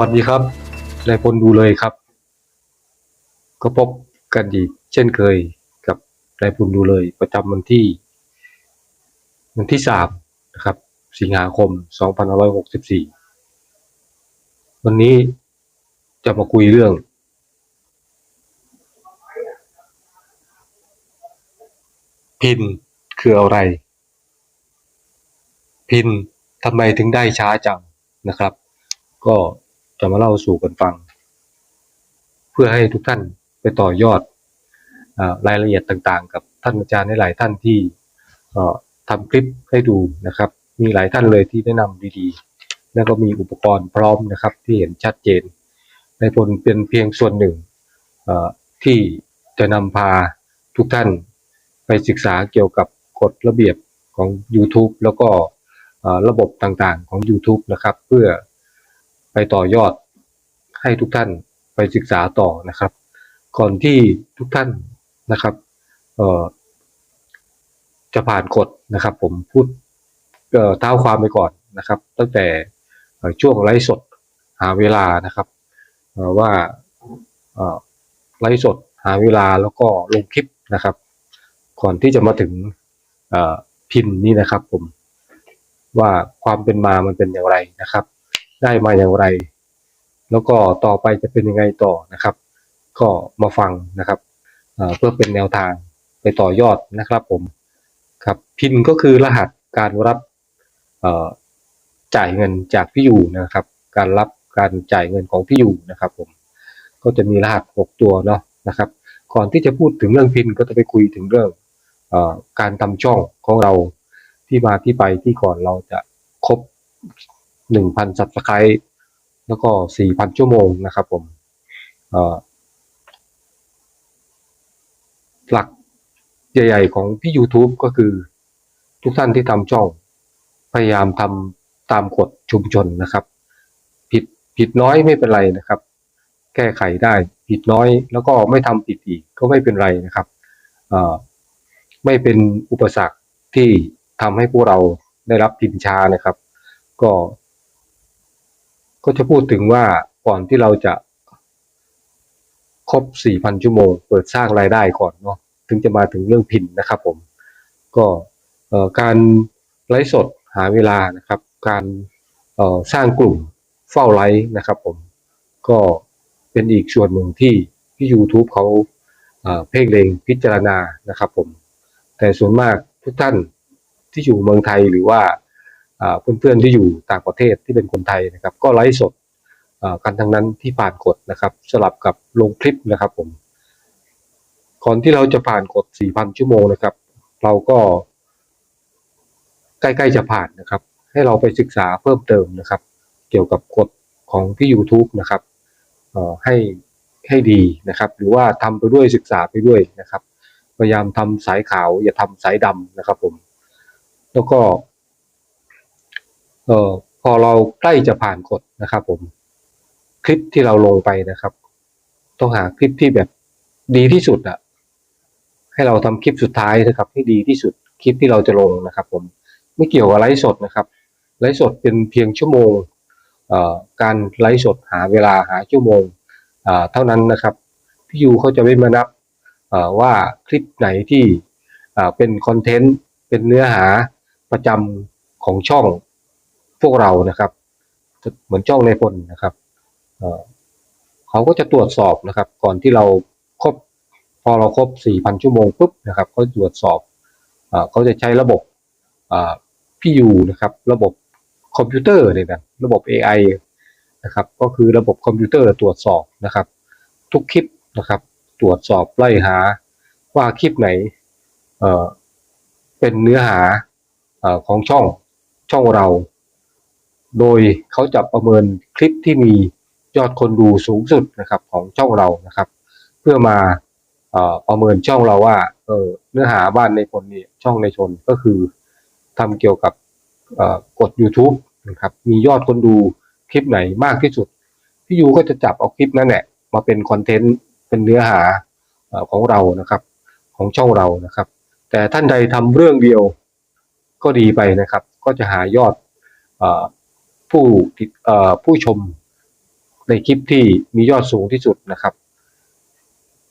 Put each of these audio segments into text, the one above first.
วัสดีครับนายพลดูเลยครับ ก็พบกันอีกเช่นเคยกับนายพลดูเลย ประจำวันที่ วันที่สามนะครับ สิงหาคม 2564 วันนี้จะมาคุยเรื่อง พินคืออะไร พินทำไมถึงได้ช้าจังนะครับ ก็ จะมาเล่าสู่กันฟัง เพื่อให้ทุกท่านไปต่อยอดอรายละเอียดต่างๆ กับท่านอาจารย์หลายท่านที่เอ่อทำคลิปให้ดูนะครับ มีหลายท่านเลยที่แนะนำดีๆ แล้วก็มีอุปกรณ์พร้อมนะครับ ที่เห็นชัดเจน ในผลเป็นเพียงส่วนหนึ่งที่จะนำพาทุกท่านไปศึกษาเกี่ยวกับกฎระเบียบของ YouTube แล้วก็ระบบต่างๆของ YouTube นะครับ เพื่อ ไปต่อยอดให้ทุกท่านไปศึกษาต่อนะครับ ก่อนที่ทุกท่านนะครับเอ่อจะผ่านกฎนะครับ ผมพูดเท้าความไปก่อนนะครับ ตั้งแต่ช่วงไลฟ์สดหาเวลานะครับว่าไลฟ์สดหาเวลาแล้วก็ลงคลิปนะครับ ก่อนที่จะมาถึงเอ่อพินนี่นะครับ ผมว่าความเป็นมามันเป็นอย่างไรนะครับ ได้มาอย่างไร แล้วก็ต่อไปจะเป็นยังไงต่อนะครับ ก็มาฟังนะครับเพื่อเป็นแนวทางไปต่อยอดนะครับผมครับพินก็คือรหัสการรับจ่ายเงินจากพี่อยู่นะครับ การรับการจ่ายเงินของพี่อยู่นะครับ ผมก็จะมีรหัส 6 ตัวเนาะนะครับ ก่อนที่จะพูดถึงเรื่องพินก็จะไปคุยถึงเรื่องอการทำช่องของเราที่มาที่ไปที่ก่อนเราจะครบ 1,000 subscribe แล้วก็4,000ชั่วโมงนะครับผมหลักใหญ่ ๆ ของพี่ YouTube ก็คือทุกท่านที่ทำช่อง พยายามทำตามกฎชุมชนนะครับ ผิดผิดน้อยไม่เป็นไรนะครับ แก้ไขได้ผิดน้อยแล้วก็ไม่ทำผิดอีกก็ไม่เป็นไรนะครับไม่เป็นอุปสรรคที่ทำให้พวกเราได้รับพินชานะครับ ก็ ก็จะพูดถึงว่าก่อนที่เราจะครบ 4,000 ชั่วโมง เปิดสร้างรายได้ก่อนเนาะถึงจะมาถึงเรื่องพินนะครับผม ก็การไลฟ์สดหาเวลานะครับ การสร้างกลุ่มเฝ้าไลฟ์นะครับผม ก็เป็นอีกส่วนหนึ่งที่ที่ YouTube เขาเพ่งเลงพิจารณานะครับผม แต่ส่วนมากทุกท่านที่อยู่เมืองไทยหรือว่า เพื่อนๆที่อยู่ต่างประเทศที่เป็นคนไทยนะครับ ก็ไลฟ์สดกันทั้งนั้นที่ผ่านกฎนะครับ สลับกับลงคลิปนะครับผมก่อนที่เราจะผ่านกฎ4,000 ชั่วโมงนะครับ เราก็ใกล้ๆจะผ่านนะครับ ให้เราไปศึกษาเพิ่มเติมนะครับ เกี่ยวกับกฎของที่ YouTube นะครับให้ให้ดีนะครับ หรือว่าทำไปด้วยศึกษาไปด้วยนะครับ พยายามทำสายขาวอย่าทำสายดำนะครับผม แล้วก็ เอ่อพอเราใกล้จะผ่านกฎนะครับ ผม คลิปที่เราลงไปนะครับ ต้องหาคลิปที่แบบดีที่สุดอะให้เราทำคลิปสุดท้ายนะครับให้ดีที่สุดคลิปที่เราจะลงนะครับ ผมไม่เกี่ยวกับไลฟ์สดนะครับไลฟ์สดเป็นเพียงชั่วโมงเอ่อการไลฟ์สดหาเวลาหาชั่วโมงเอ่อเท่านั้นนะครับพี่ยูเขาจะไม่มานับเอ่อว่าคลิปไหนที่เอ่อเป็นคอนเทนต์เป็นเนื้อหาประจำของช่อง พวกเรานะครับ เหมือนช่องในพลนะครับเขาก็จะตรวจสอบนะครับ ก่อนที่เราครบพอเราครบ 4,000 ชั่วโมงปุ๊บนะครับเขาตรวจสอบเขาจะใช้ระบบพี่ยูนะครับ ระบบคอมพิวเตอร์เนี่ยนะระบบ AI นะครับ ก็คือระบบคอมพิวเตอร์ตรวจสอบนะครับ ทุกคลิปนะครับ ตรวจสอบไล่หาว่าคลิปไหนเเป็นเนื้อหาอของช่องช่องเรา โดยเขาจะประเมินคลิปที่มียอดคนดูสูงสุดนะครับของช่องเรานะครับ เพื่อมาอประเมินช่องเราว่าเออเนื้อหาบ้านในคนนี่ช่องในชนก็คือทำเกี่ยวกับกด YouTube นะครับมียอดคนดูคลิปไหนมากที่สุด พี่ยูก็จะจับเอาคลิปนั้นแหละมาเป็นคอนเทนต์เป็นเนื้อหาอของเรานะครับ ของช่องเรานะครับ แต่ท่านใดทำเรื่องเดียวก็ดีไปนะครับ ก็จะหายอดอ ผู้ติดผู้ชมในคลิปที่มียอดสูงที่สุดนะครับ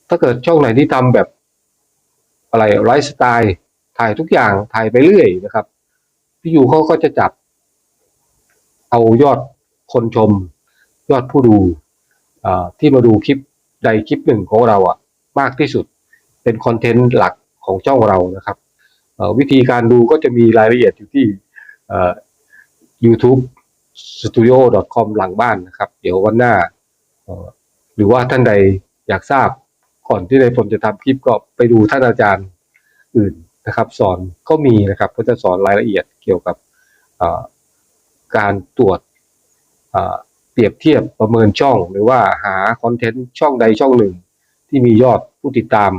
ถ้าเกิดช่องไหนที่ทำแบบอะไรไลฟ์สไตล์ถ่ายทุกอย่างถ่ายไปเรื่อยนะครับ พี่ยูเขาก็จะจับ เอายอดคนชม ยอดผู้ดูที่มาดูคลิปใดคลิปหนึ่งของเราอะมากที่สุดเป็นคอนเทนต์หลักของช่องเรานะครับวิธีการดูก็จะมีรายละเอียดอยู่ที่ YouTube studio com หลังบ้านนะครับ เดี๋ยววันหน้า หรือว่าท่านใดอยากทราบก่อนที่ในผมจะทำคลิปก็ไปดูท่านอาจารย์อื่นนะครับ สอนก็มีนะครับก็จะสอนรายละเอียดเกี่ยวกับการตรวจเปรียบเทียบประเมินช่อง หรือว่าหาคอนเทนต์ช่องใดช่องหนึ่ง ที่มียอดผู้ติดตาม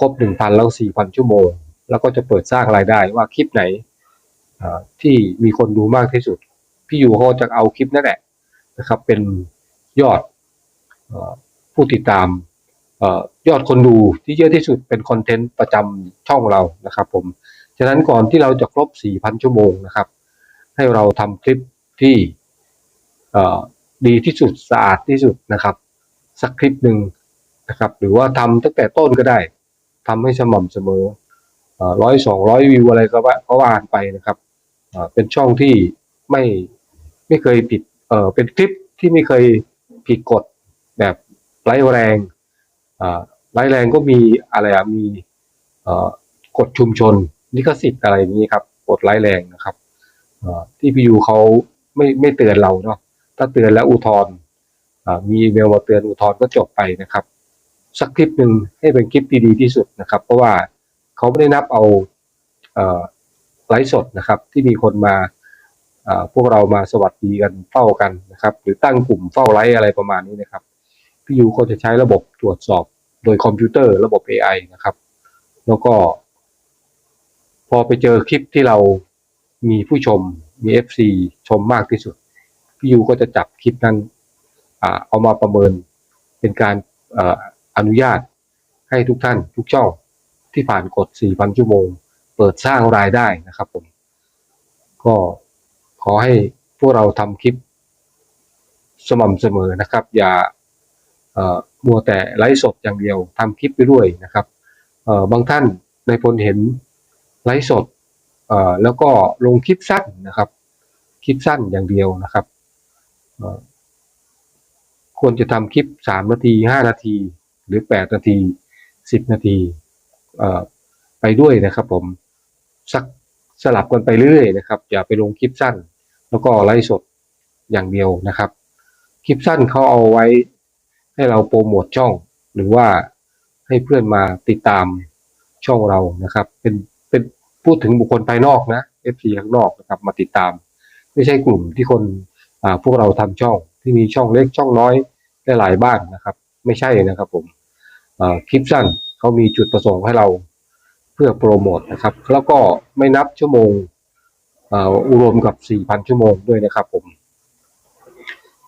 ครบหนึ่งพันแล้วสี่พันชั่วโมง แล้วก็จะเปิดสร้างรายได้ว่าคลิปไหนที่มีคนดูมากที่สุด พี่อยู่เขาจะเอาคลิปนั่นแหละนะครับ เป็นยอดผู้ติดตามออยอดคนดูที่เยอะที่สุดเป็นคอนเทนต์ประจำช่องเรานะครับ ผม ฉะนั้นก่อนที่เราจะครบ 4,000 ชั่วโมงนะครับ ให้เราทำคลิปที่ดีที่สุดสะอาดที่สุดนะครับ สักคลิปหนึ่งนะครับ หรือว่าทำตั้งแต่ต้นก็ได้ทำให้สม่ำเสมอร้อยสองร้อยวิวอะไรก็ว่าก็ว่านไปนะครับเอ่อเป็นช่องที่ไม่ ไม่เคยผิดเออเป็นคลิปที่ไม่เคยผิดกฎแบบไร้แรงอ่าไร้แรงก็มีอะไรอะมีเอ่อกฎชุมชนลิขสิทธิ์อะไรอย่างนี้ครับกฎไร้แรงนะครับเอ่อที่พียูเขาไม่ไม่เตือนเราเนาะถ้าเตือนแล้วอุทธรณ์อ่ามีอีเมลมาเตือนอุทธรณ์ก็จบไปนะครับ สักคลิปหนึ่งให้เป็นคลิปที่ดีที่สุดนะครับ เพราะว่าเขาไม่ได้นับเอาเอ่อไลฟ์สดนะครับ ที่มีคนมา พวกเรามาสวัสดีกันเฝ้ากันนะครับ หรือตั้งกลุ่มเฝ้าไลฟ์อะไรประมาณนี้นะครับ พี่ยูเขาจะใช้ระบบตรวจสอบโดยคอมพิวเตอร์ระบบ AI นะครับ แล้วก็ พอไปเจอคลิปที่เรามีผู้ชมมี FC ชมมากที่สุด พี่ยูก็จะจับคลิปนั้นอ่าเอามาประเมินเป็นการเอ่ออนุญาตให้ทุกท่านทุกช่องที่ผ่านกฎ4,000 ชั่วโมง เปิดสร้างรายได้นะครับผม ก็ ขอให้พวกเราทำคลิปสม่ำเสมอนะครับ อย่ามัวแต่ไลฟ์สดอย่างเดียวทำคลิปไปด้วยนะครับบางท่านในพลเห็นไลฟ์สดแล้วก็ลงคลิปสั้นนะครับ คลิปสั้นอย่างเดียวนะครับควรจะทำคลิปสามนาทีห้านาที หรือแปดนาทีสิบนาทีไปด้วยนะครับผมสักสลับกันไปเรื่อยๆนะครับ อย่าไปลงคลิปสั้น แล้วก็ไลฟ์สดอย่างเดียวนะครับ คลิปสั้นเขาเอาไว้ให้เราโปรโมทช่อง หรือว่าให้เพื่อนมาติดตามช่องเรานะครับ เป็นเป็นพูดถึงบุคคลภายนอกนะ FC ข้างนอกนะครับมาติดตาม ไม่ใช่กลุ่มที่คนอ่าพวกเราทำช่องที่มีช่องเล็กช่องน้อยได้หลายบ้านนะครับ ไม่ใช่นะครับผมอาคลิปสั้นเขามีจุดประสงค์ให้เราเพื่อโปรโมทนะครับ แล้วก็ไม่นับชั่วโมง รวมกับ 4,000 ชั่วโมงด้วยนะครับผม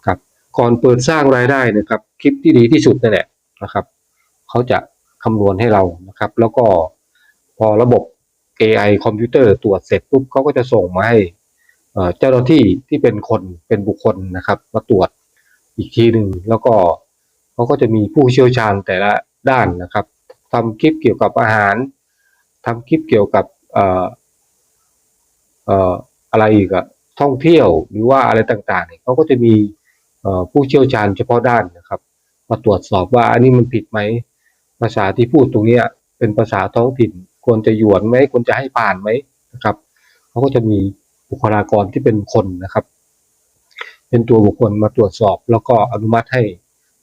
ครับก่อนเปิดสร้างรายได้นะครับ คลิปที่ดีที่สุดนั่นแหละนะครับเขาจะคำนวณให้เรานะครับ แล้วก็พอระบบ AI คอมพิวเตอร์ตรวจเสร็จปุ๊บเขาก็จะส่งมาให้เจ้าหน้าที่ที่เป็นคนเป็นบุคคลนะครับ มาตรวจอีกทีหนึ่งแล้วก็เขาก็จะมีผู้เชี่ยวชาญแต่ละด้านนะครับทำคลิปเกี่ยวกับอาหารทำคลิปเกี่ยวกับ อะไรอีกอะท่องเที่ยวหรือว่าอะไรต่างๆเนี่ยเขาก็จะมีผู้เชี่ยวชาญเฉพาะด้านนะครับ มาตรวจสอบว่าอันนี้มันผิดไหมภาษาที่พูดตรงนี้เป็นภาษาท้องถิ่นควรจะหยวนไหมควรจะให้ผ่านไหมนะครับเขาก็จะมีบุคลากรที่เป็นคนนะครับ เป็นตัวบุคคลมาตรวจสอบ แล้วก็อนุมัติให้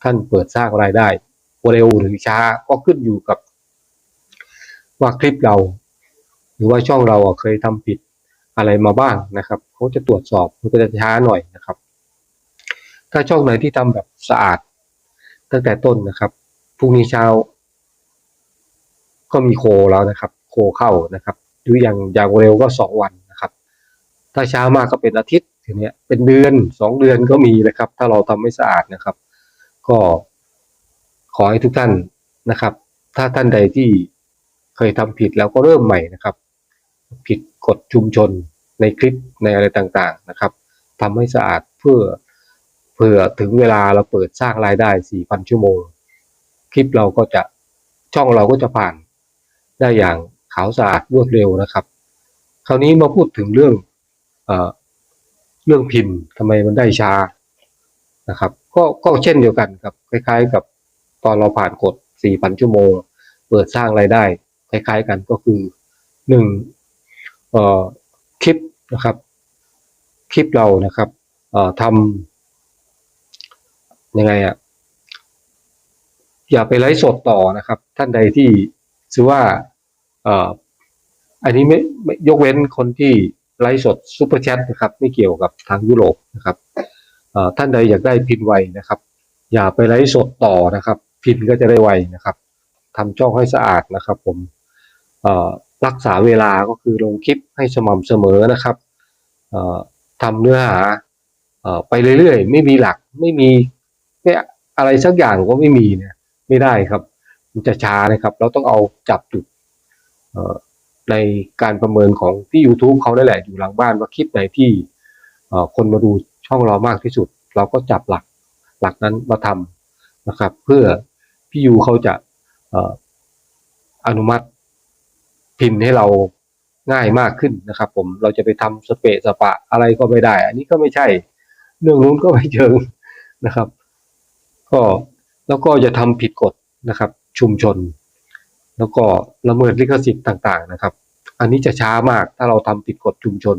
ท่านเปิดสร้างรายได้เร็วหรือช้าก็ขึ้นอยู่กับ ว่าคลิปเรา หรือว่าช่องเราเคยทำผิด อะไรมาบ้างนะครับเขาจะตรวจสอบมันก็จะช้าหน่อยนะครับ ถ้าช่องไหนที่ทำแบบสะอาด ตั้งแต่ต้นนะครับพรุ่งนี้เช้า ก็มีโคแล้วนะครับ โคเข้านะครับหรืออย่างอย่างเร็วก็สองวันนะครับ ถ้าช้ามากก็เป็นอาทิตย์ทีเนี้ยเป็นเดือนสองเดือนก็มีนะครับ ถ้าเราทำไม่สะอาดนะครับ ก็ขอให้ทุกท่านนะครับ ถ้าท่านใดที่เคยทำผิดแล้วก็เริ่มใหม่นะครับ ผิดกฎชุมชน ในคลิปในอะไรต่างๆนะครับทำให้สะอาดเพื่อเผื่อถึงเวลาเราเปิดสร้างรายได้ 4,000 ชั่วโมง คลิปเราก็จะช่องเราก็จะผ่านได้อย่างขาวสะอาดรวดเร็วนะครับ คราวนี้มาพูดถึงเรื่องเอ่อเรื่องพิมพ์ทำไมมันได้ช้านะครับ ก็ก็เช่นเดียวกันครับคล้าย ๆ กับตอนเราผ่านกฎ4,000 ชั่วโมง เปิดสร้างรายได้ คล้าย ๆ กันก็คือหนึ่งเอ่อ นะครับ คลิปเรานะครับทำยังไงอะอย่าไปไลฟ์สดต่อนะครับ ท่านใดที่ซื้อว่าอ่ออันนี้ไม่ไม่ยกเว้นคนที่ไลฟ์สดซูเปอร์แชทนะครับ ไม่เกี่ยวกับทางยุโรปนะครับท่านใดอยากได้พินไวนะครับ อย่าไปไลฟ์สดต่อนะครับ พินก็จะได้ไวนะครับทำช่องให้สะอาดนะครับ ผมอ่อ รักษาเวลาก็คือลงคลิปให้สม่ำเสมอนะครับทำเนื้อหาอไปเรื่อยๆ ไม่มีหลักไม่มีไม่อะไรสักอย่างก็ไม่มีเนี่ยไม่ได้ครับ มันจะช้านะครับ เราต้องเอาจับจุดในการประเมินของที่ YouTube เขาได้แหละอยู่หลังบ้านว่าคลิปไหนที่คนมาดูช่องเรามากที่สุด เราก็จับหลักหลักนั้นมาทำนะครับ เพื่อพี่ยูเขาจะอออนุมัติ พิมพ์ให้เราง่ายมากขึ้นนะครับ ผมเราจะไปทำสเปะสปะอะไรก็ไม่ได้ อันนี้ก็ไม่ใช่ เรื่องนู้นก็ไม่เชิงนะครับ ก็แล้วก็จะทำผิดกฎนะครับ ชุมชน แล้วก็ละเมิดลิขสิทธิ์ต่างๆนะครับ อันนี้จะช้ามากถ้าเราทำผิดกฎชุมชน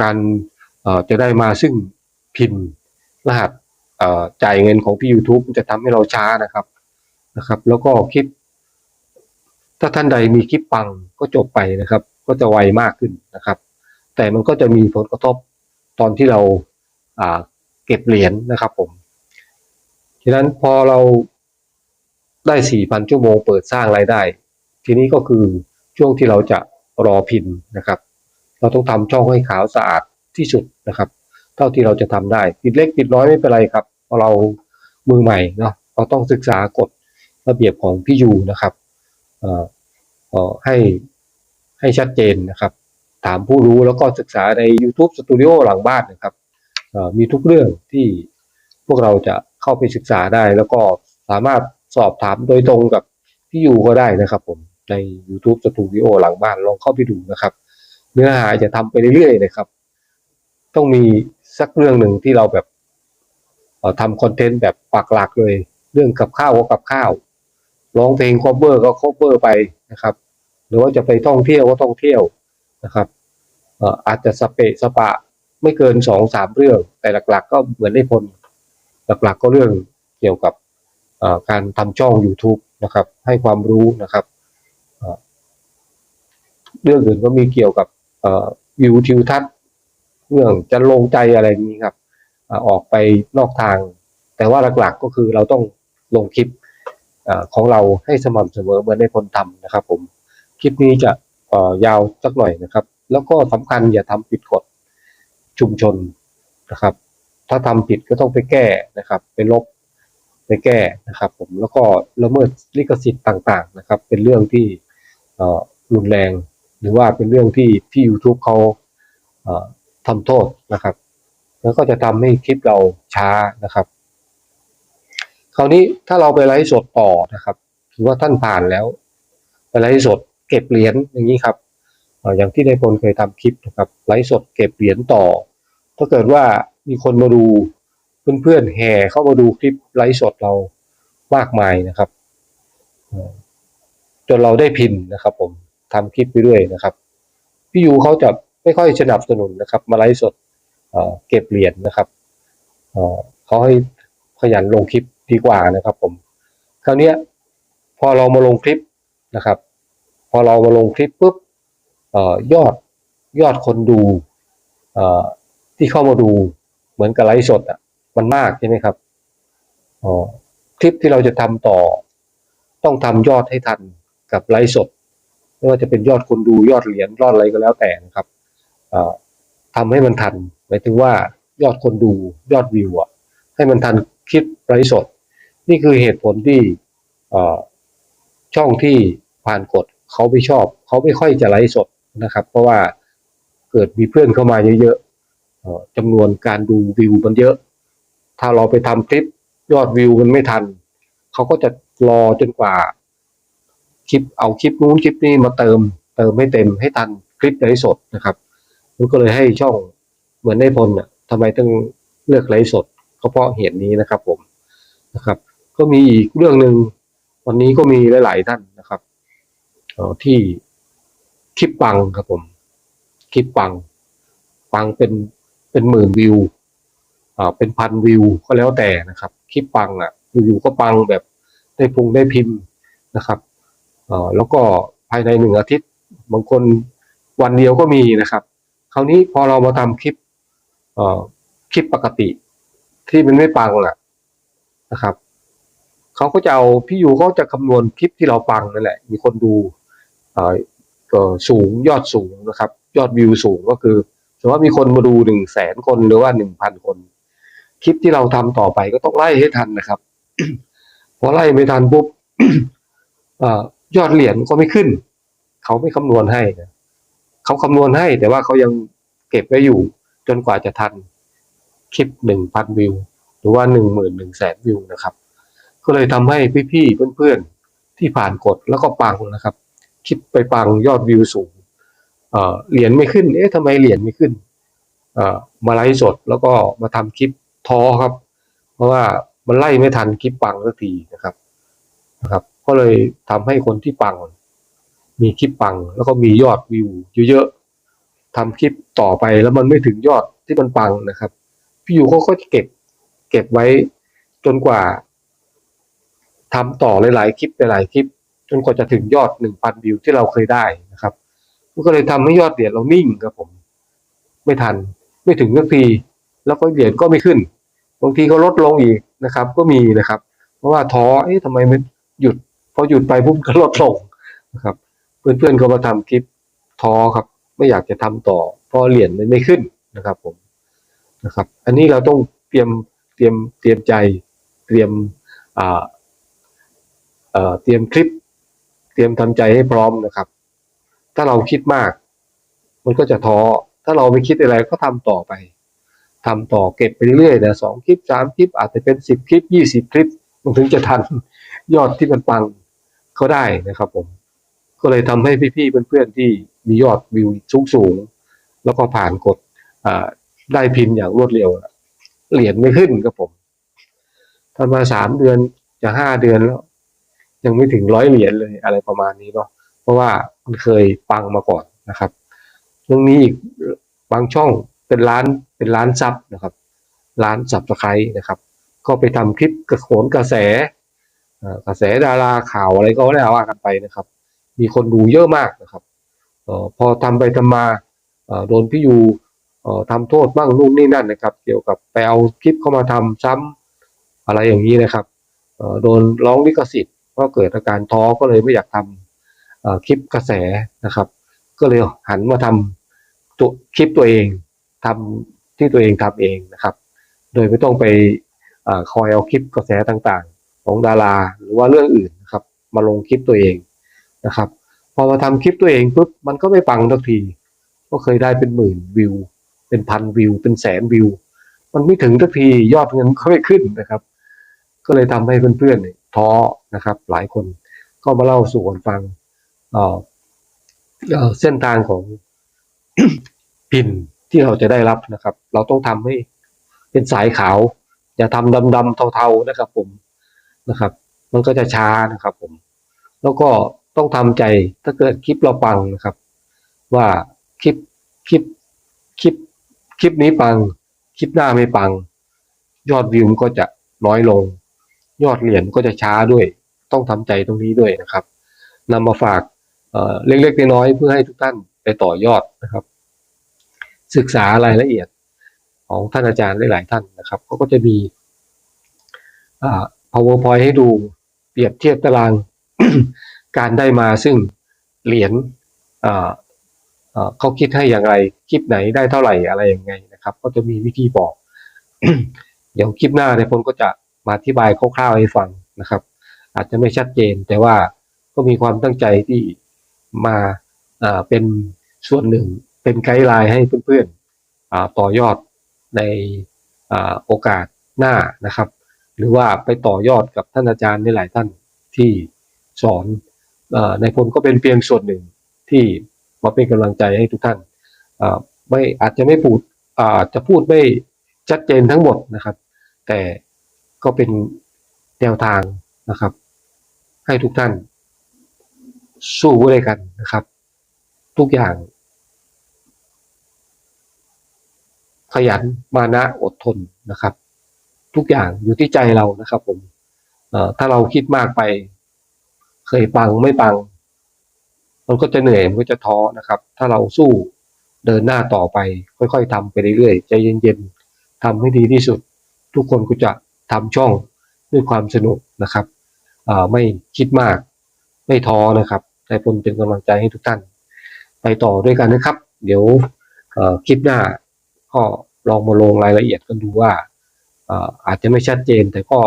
การจะได้มาซึ่งพินรหัสจ่ายเงินของพี่ YouTube จะทำให้เราช้านะครับนะครับ แล้วก็คลิป ถ้าท่านใดมีคลิปปังก็จบไปนะครับ ก็จะไวมากขึ้นนะครับ แต่มันก็จะมีผลกระทบตอนที่เราอ่าเก็บเหรียญนะครับผมฉะนั้นพอเราได้4,000ชั่วโมงเปิดสร้างรายได้ ทีนี้ก็คือช่วงที่เราจะรอพินนะครับ เราต้องทำช่องให้ขาวสะอาดที่สุดนะครับ เท่าที่เราจะทำได้ปิดเล็กปิดน้อยไม่เป็นไรครับเพราะเรามือใหม่เนาะเราต้องศึกษากฎระเบียบของพี่ยูนะครับ ให้ให้ชัดเจนนะครับ ถามผู้รู้แล้วก็ศึกษาใน YouTube Studio หลังบ้านนะครับมีทุกเรื่องที่พวกเราจะเข้าไปศึกษาได้ แล้วก็สามารถสอบถามโดยตรงกับพี่ยูก็ได้นะครับ ผมใน YouTube Studio หลังบ้านลองเข้าไปดูนะครับ เนื้อหาจะทำไปเรื่อยๆนะครับ ต้องมีสักเรื่องหนึ่งที่เราแบบทำคอนเทนต์แบบปักหลักเลย เรื่องกับข้าวก็กับข้าว ร้องเพลง cover ก็ cover ไปนะครับ หรือว่าจะไปท่องเที่ยวก็ท่องเที่ยวนะครับอาจจะสเปะสปะไม่เกินสองสามเรื่อง แต่หลักๆ ก็เหมือนได้พลหลักๆ ก็เรื่องเกี่ยวกับการทำช่อง YouTube นะครับ ให้ความรู้นะครับเรื่องอื่นก็มีเกี่ยวกับวิวทิวทัศน์เรื่องจะลงใจอะไรนี้ครับออกไปนอกทาง แต่ว่าหลักๆก็คือเราต้องลงคลิป ของเราให้สม่ำเสมอเหมือนในคนทำนะครับ ผมคลิปนี้จะยาวสักหน่อยนะครับ แล้วก็สำคัญอย่าทำผิดกฎชุมชนนะครับ ถ้าทำผิดก็ต้องไปแก้นะครับ ไปลบไปแก้นะครับ ผมแล้วก็ละเมิดลิขสิทธิ์ต่างๆนะครับ เป็นเรื่องที่รุนแรง หรือว่าเป็นเรื่องที่ที่ YouTube เขาทำโทษนะครับ แล้วก็จะทำให้คลิปเราช้านะครับ คราวนี้ถ้าเราไปไลฟ์สดต่อนะครับถือว่าท่านผ่านแล้ว ไปไลฟ์สดเก็บเหรียญอย่างนี้ครับอย่างที่ในพลเคยทำคลิปนะครับไลฟ์สดเก็บเหรียญต่อ ถ้าเกิดว่ามีคนมาดูเพื่อนๆแห่เข้ามาดูคลิปไลฟ์สดเรามากมายนะครับจนเราได้พินนะครับ ผมทำคลิปไปด้วยนะครับ พี่ยูเขาจะไม่ค่อยสนับสนุนนะครับ มาไลฟ์สดเก็บเหรียญนะครับเขาให้ขยันลงคลิป ดีกว่านะครับผมคราวนี้พอเรามาลงคลิปนะครับ พอเรามาลงคลิปปุ๊บออยอดยอดคนดูที่เข้ามาดูเหมือนกับไลฟ์สดอะมันมากใช่ไหมครับออคลิปที่เราจะทำต่อ ต้องทำยอดให้ทันกับไลฟ์สดไม่ว่าจะเป็นยอดคนดูยอดเหรียญยอดอะไรก็แล้วแต่นะครับออทำให้มันทันหมายถึงว่ายอดคนดูยอดวิวอะให้มันทันคลิปไลฟ์สด นี่คือเหตุผลที่ช่องที่ผ่านกฎเขาไม่ชอบ เขาไม่ค่อยจะไลฟ์สดนะครับ เพราะว่าเกิดมีเพื่อนเข้ามาเยอะๆจำนวนการดูวิวมันเยอะ ถ้าเราไปทำคลิปยอดวิวมันไม่ทัน เขาก็จะรอจนกว่าคลิปเอาคลิปนู้นคลิปนี้มาเติม เติมให้เต็มให้ทันคลิปไลฟ์สดนะครับมันก็เลยให้ช่องเหมือนในพลน่ะทำไมต้องเลือกไลฟ์สดก็เพราะเหตุนี้นะครับผมนะครับ ก็มีอีกเรื่องหนึ่งวันนี้ก็มีหลาย ๆ ท่านนะครับออที่คลิปปังครับผมคลิปปัง ปังเป็นเป็นหมื่นวิวอ่าเป็นพันวิวก็แล้วแต่นะครับคลิปปังอะอยู่ๆก็ปังแบบได้พุงได้พิมพ์นะครับอ่อแล้วก็ภายในหนึ่งอาทิตย์ บางคนวันเดียวก็มีนะครับ คราวนี้พอเรามาทำคลิปอ่อคลิปปกติ ที่มันไม่ปังอะนะครับ เขาก็จะเอาพี่ยูเขาจะคำนวณคลิปที่เราปังนั่นแหละ มีคนดูสูงยอดสูงนะครับ ยอดวิวสูงก็คือสมมติว่ามีคนมาดูหนึ่งแสนคนหรือว่าหนึ่งพันคน คลิปที่เราทำต่อไปก็ต้องไล่ให้ทันนะครับพอไล่ไม่ทันปุ๊บยอดเหรียญก็ไม่ขึ้น เขาไม่คำนวณให้นะเขาคำนวณให้แต่ว่าเขายังเก็บไว้อยู่ จนกว่าจะทันคลิปหนึ่งพันวิว หรือว่าหนึ่งหมื่นหนึ่งแสนวิวนะครับ ก็เลยทำให้พี่ๆเพื่อนๆที่ผ่านกฎแล้วก็ปังนะครับคลิปไปปังยอดวิวสูงเหรียญไม่ขึ้น เอ๊ะทำไมเหรียญไม่ขึ้น มาไลฟ์สดแล้วก็มาทำคลิปท้อครับ เพราะว่ามันไล่ไม่ทันคลิปปังสักทีนะครับนะครับ ก็เลยทำให้คนที่ปัง มีคลิปปัง แล้วก็มียอดวิวเยอะๆทำคลิปต่อไปแล้วมันไม่ถึงยอดที่มันปังนะครับ พี่อยู่เขาก็จะเก็บเก็บไว้จนกว่า ทำต่อหลายๆคลิปหลายๆคลิป จนกว่าจะถึงยอดหนึ่งพันวิวที่เราเคยได้นะครับมันก็เลยทำให้ยอดเหรียญเรานิ่งครับผม ไม่ทันไม่ถึงสักทีแล้วก็เหรียญก็ไม่ขึ้น บางทีก็ลดลงอีกนะครับ ก็มีนะครับ เพราะว่าท้อเอ๊ะทำไมมันหยุด พอหยุดไปปุ๊บก็ลดลงนะครับ เพื่อนๆก็มาทำคลิปท้อครับ ไม่อยากจะทำต่อเพราะเหรียญมันไม่ขึ้นนะครับ ผมนะครับ อันนี้เราต้องเตรียมเตรียมเตรียมใจเตรียมอ่า เตรียมคลิป เตรียมทำใจให้พร้อมนะครับ ถ้าเราคิดมาก มันก็จะท้อถ้าเราไม่คิดอะไรก็ทำต่อไปทำต่อเก็บไปเรื่อยๆนะสองคลิปสามคลิป อาจจะเป็นสิบคลิปยี่สิบคลิปมันถึงจะทันยอดที่มันปังเขาได้นะครับผม ก็เลยทำให้พี่ๆเพื่อนๆที่มียอดวิวสูงๆแล้วก็ผ่านกฎได้พิมพ์อย่างรวดเร็วเหรียญไม่ขึ้นครับผมทำมาสามเดือนจะห้าเดือนแล้ว ยังไม่ถึงร้อยเหรียญเลยอะไรประมาณนี้เนาะเพราะว่ามันเคยปังมาก่อนนะครับเรื่องนี้อีกบางช่องเป็นล้านเป็นล้านซับนะครับล้านสับสไครนะครับ ก็ไปทำคลิปกระโขนกระแสกระแสดาราข่าวอะไรก็แล้วว่ากันไปนะครับ มีคนดูเยอะมากนะครับออพอทำไปทำมาโดนพี่ยูเอ่อทำโทษบ้างนู่นนี่นั่นนะครับ เกี่ยวกับไปเอาคลิปเข้ามาทำซ้ำอะไรอย่างนี้นะครับโดนร้องลิขสิทธิ ก็เกิดอาการท้อก็เลยไม่อยากทำคลิปกระแสนะครับ ก็เลยหันมาทำตัวคลิปตัวเองทำที่ตัวเองทำเองนะครับ โดยไม่ต้องไปอคอยเอาคลิปกระแสต่างๆ ของดาราหรือว่าเรื่องอื่นนะครับ มาลงคลิปตัวเองนะครับ พอมาทำคลิปตัวเองปุ๊บมันก็ไม่ปังทักที ก็เคยได้เป็นหมื่นวิว เป็นพันวิว เป็นแสนวิว มันไม่ถึงทักทียอดเงินก็ไม่ขึ้นนะครับ ก็เลยทำให้เพื่อนๆเนี่ย ท้อนะครับ หลายคนก็มาเล่าสู่กันฟังเเเส้นทางของพินที่เราจะได้รับนะครับ เราต้องทำให้เป็นสายขาว อย่าทำดำๆเทาๆนะครับ ผมนะครับ มันก็จะช้านะครับ ผม แล้วก็ต้องทำใจถ้าเกิดคลิปเราปังนะครับ ว่าคลิปคลิปคลิปคลิปนี้ปัง คลิปหน้าไม่ปัง ยอดวิวมันก็จะน้อยลง ยอดเหรียญก็จะช้าด้วย ต้องทำใจตรงนี้ด้วยนะครับนำมาฝากเเล็กๆน้อยๆเพื่อให้ทุกท่านไปต่อยอดนะครับ ศึกษารายละเอียดของท่านอาจารย์หลายๆท่านนะครับเขาก็จะมี powerpoint ให้ดูเปรียบเทียบตารางการได้มาซึ่งเหรียญเขาคิดให้อย่างไรคลิปไหนได้เท่าไหร่อะไรยังไงนะครับ ก็จะมีวิธีบอก เดี๋ยวคลิปหน้าในยพลก็จะ มาอธิบายคร่าวๆให้ฟังนะครับ อาจจะไม่ชัดเจนแต่ว่าก็มีความตั้งใจที่มาเป็นส่วนหนึ่งเป็นไกด์ไลน์ให้เพื่อนๆต่อยอดในอโอกาสหน้านะครับ หรือว่าไปต่อยอดกับท่านอาจารย์ในหลายท่านที่สอนอในพลก็เป็นเพียงส่วนหนึ่งที่มาเป็นกำลังใจให้ทุกท่านไม่อาจจะไม่พูดอาจจะพูดไม่ชัดเจนทั้งหมดนะครับ แต่ ก็เป็นแนวทางนะครับ ให้ทุกท่าน สู้ไว้ด้วยกันนะครับ ทุกอย่าง ขยันมานะอดทนนะครับ ทุกอย่างอยู่ที่ใจเรานะครับ ผมถ้าเราคิดมากไป เคยปังไม่ปัง มันก็จะเหนื่อยมันก็จะท้อนะครับ ถ้าเราสู้เดินหน้าต่อไป ค่อยๆทำไปเรื่อยๆใจเย็นๆทำให้ดีที่สุด ทุกคนก็จะ ทำช่องด้วยความสนุกนะครับไม่คิดมากไม่ท้อนะครับแต่พลเป็นกำลังใจให้ทุกท่าน ไปต่อด้วยกันนะครับ เดี๋ยวคลิปหน้าก็ลองมาลงรายละเอียดกันดูว่าอาจจะไม่ชัดเจนแต่ก็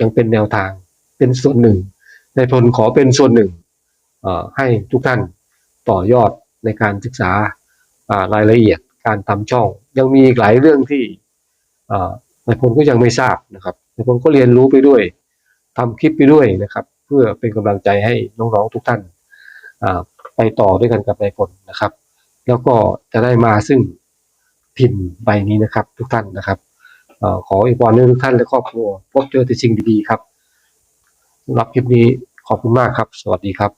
ยังเป็นแนวทางเป็นส่วนหนึ่งในพลขอเป็นส่วนหนึ่งให้ทุกท่านต่อยอดในการศึกษาอ่ารายละเอียดการทำช่อง ยังมีอีกหลายเรื่องที่ เอ่อในพลก็ยังไม่ทราบนะครับในพลก็เรียนรู้ไปด้วยทำคลิปไปด้วยนะครับ เพื่อเป็นกำลังใจให้น้องๆทุกท่านไปต่อด้วยกันกับนายพลนะครับ แล้วก็จะได้มาซึ่งพินใบนี้นะครับ ทุกท่านนะครับอขออีกวันให้ทุกท่านและครอบครัวพบเจอแต่สิ่งดีๆครับสำหรับคลิปนี้ขอบคุณมากครับ สวัสดีครับ